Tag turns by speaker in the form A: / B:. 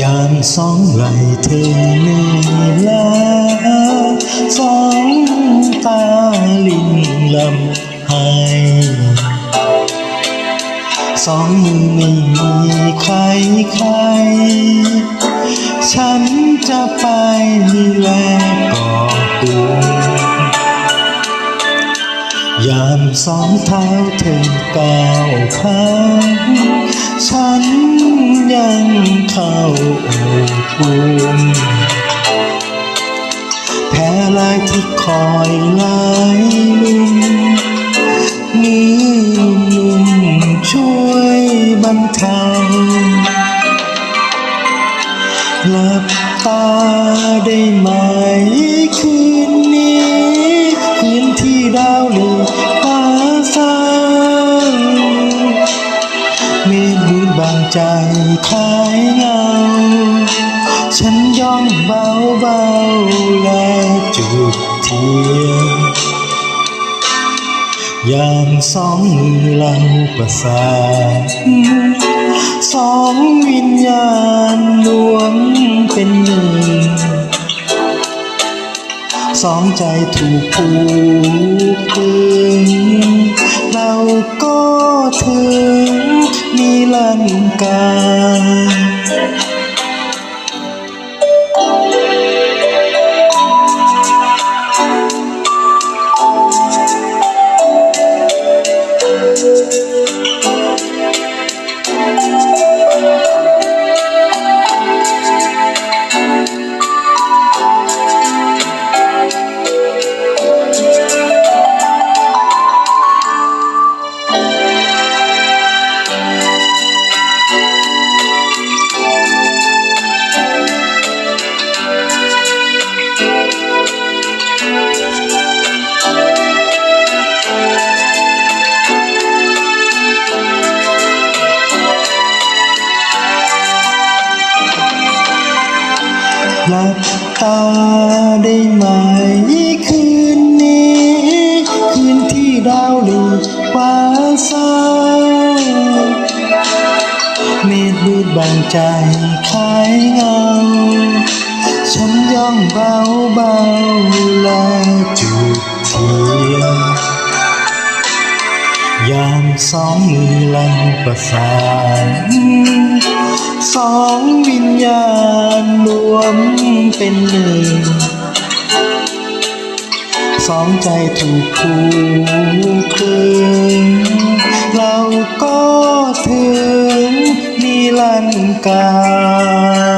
A: ยามสองไหลเธอเหนื่อยล้า สองตาลิ่นลำไห้สองมือไม่มีใครใคร ฉันจะไปแลกอดตูยามสองเท้าเธอก้าวข้างฉันยังเข้าโอบอุ่นแพ้ ลายที่คอยลายลุ่มมือนุ่มช่วยบรรเทาหลับตาได้ไหมคืนนี้คืนที่ดาวเหลือฟ้าสางเมฆมืดบางใจคลายเงา ฉันย่องเบาเบาและจุดเทียนยามสองมือเราประสานสองวิญญาณรวมเป็นหนึ่ง สองใจถูกผูก Thank you. หลับตาได้ไหมคืนนี้ คืนที่ดาวหลีฟ้าสางเมฆมืดบางใจคล้ายเงา ฉันย่องเบาเบาและจุดเทียนยามสองมือลังประสาน สองวิญญาณ เป็นหนึ่ง สองใจถูกผูกตึงเราก็ถึงนิรันดร์กาล